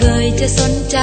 เคยจะสนใจ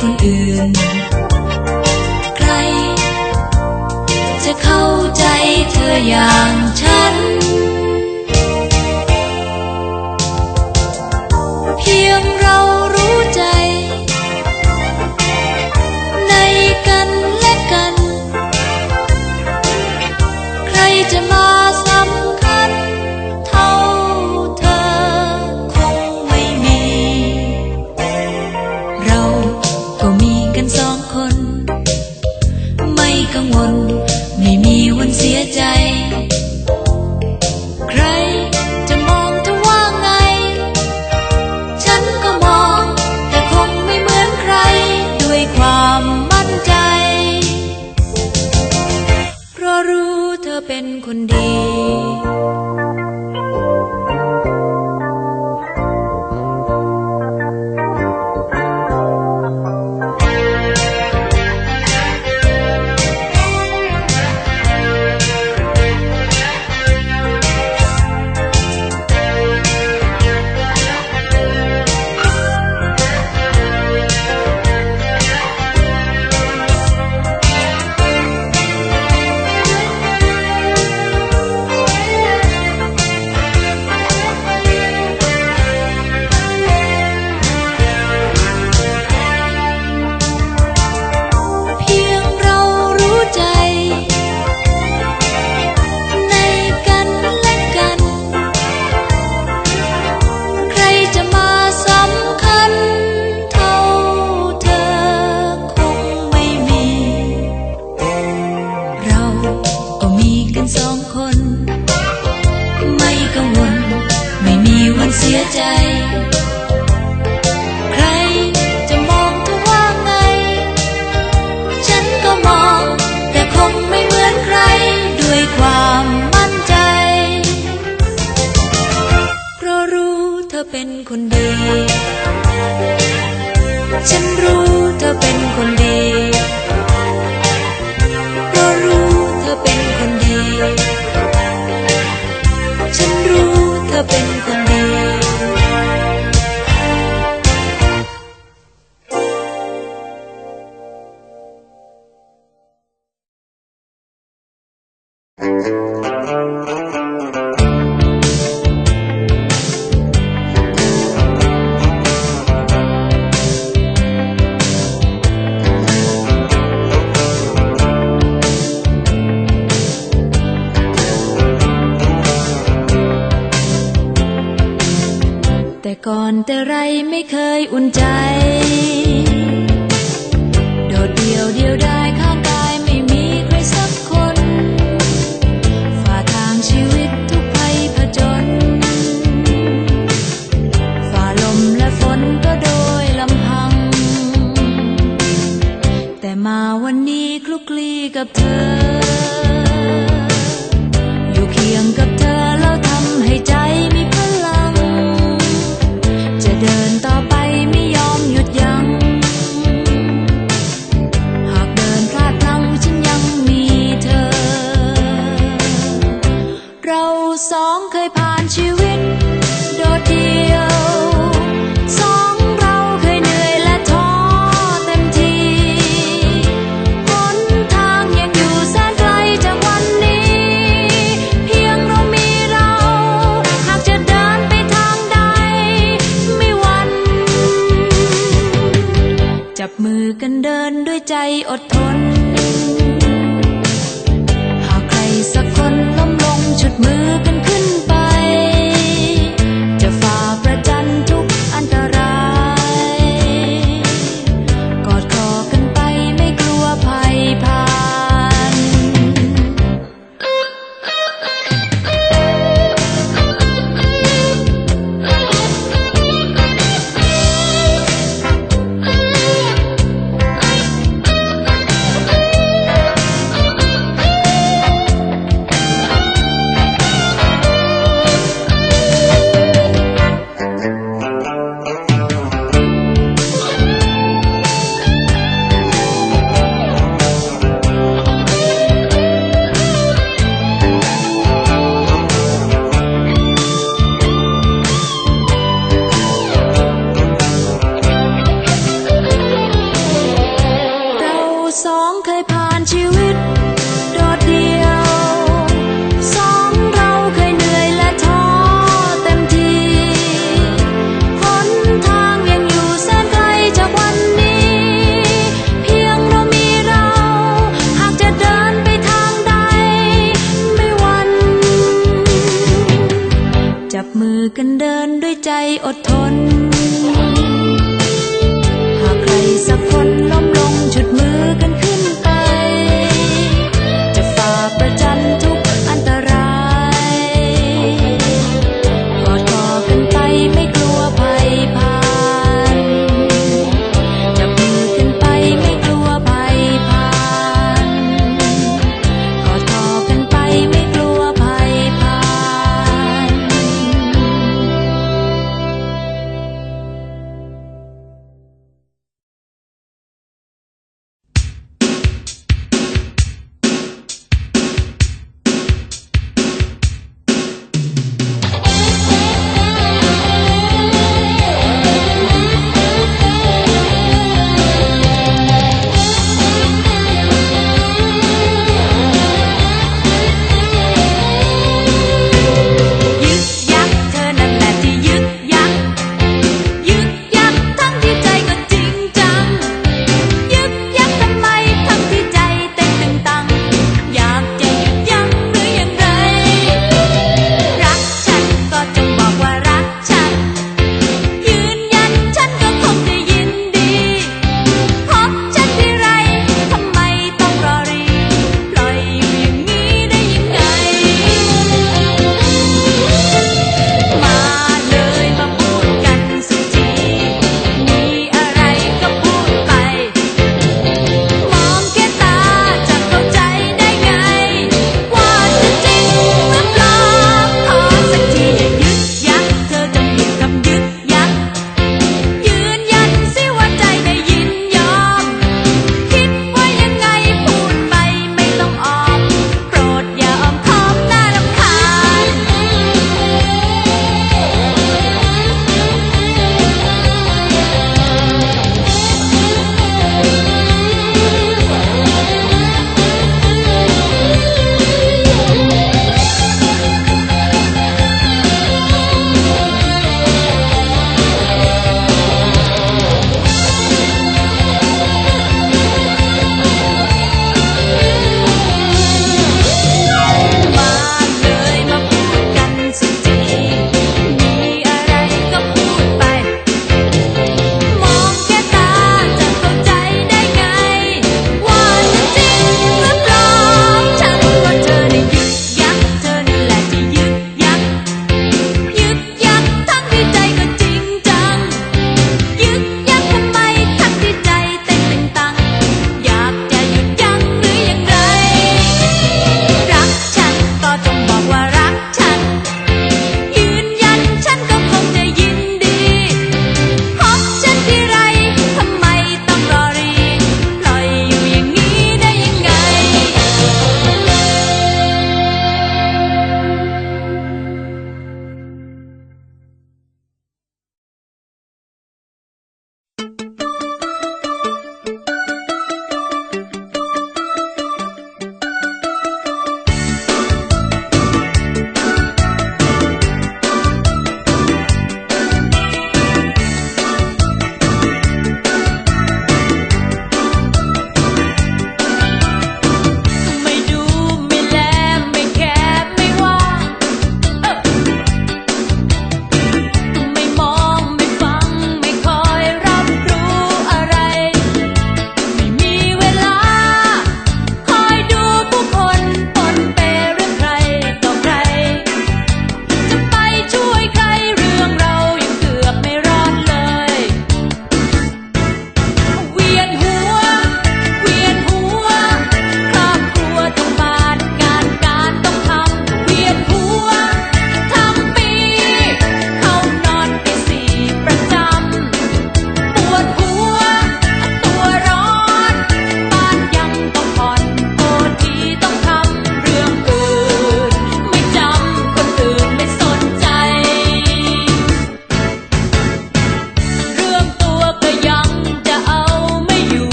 คนอื่น ใคร จะเข้าใจเธออย่างฉัน เป็นคนดี แต่ก่อนแต่ไรไม่เคยอุ่นใจ กับเธอ อยู่เคียงกับเธอ អត់ធន់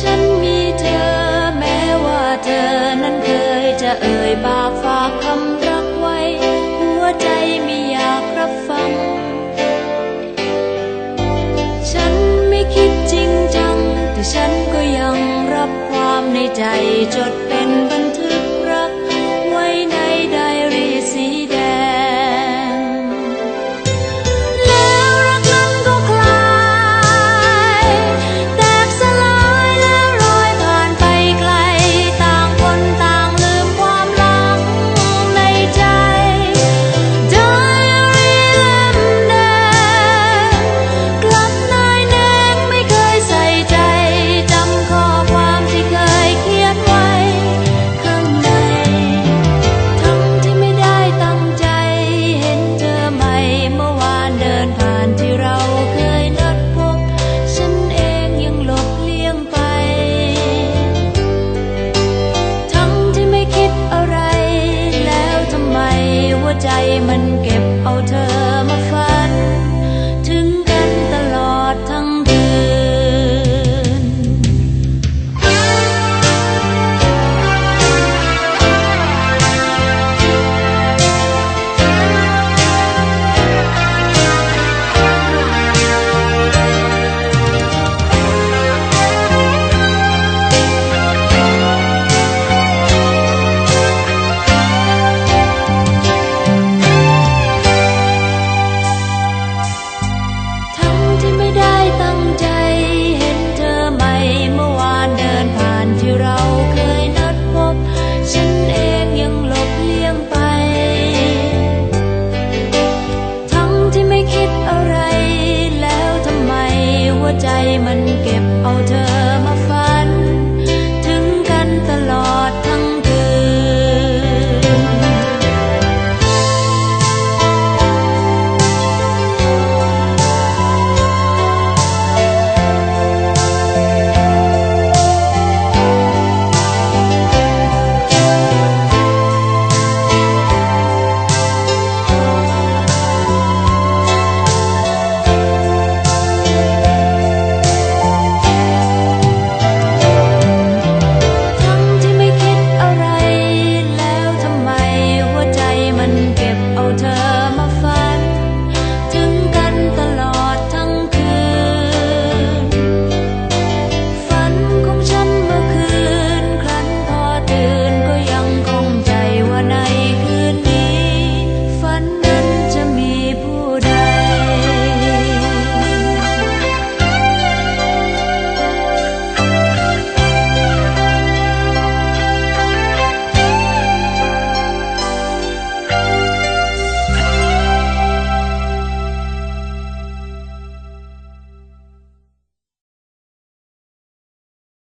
ฉันมีเธอ แม้ว่าเธอนั้นเคยจะเอ่ยปากฝากคำรักไว้ หัวใจไม่อยากรับฟัง ฉันไม่คิดจริงจัง แต่ฉันก็ยังรับความในใจจด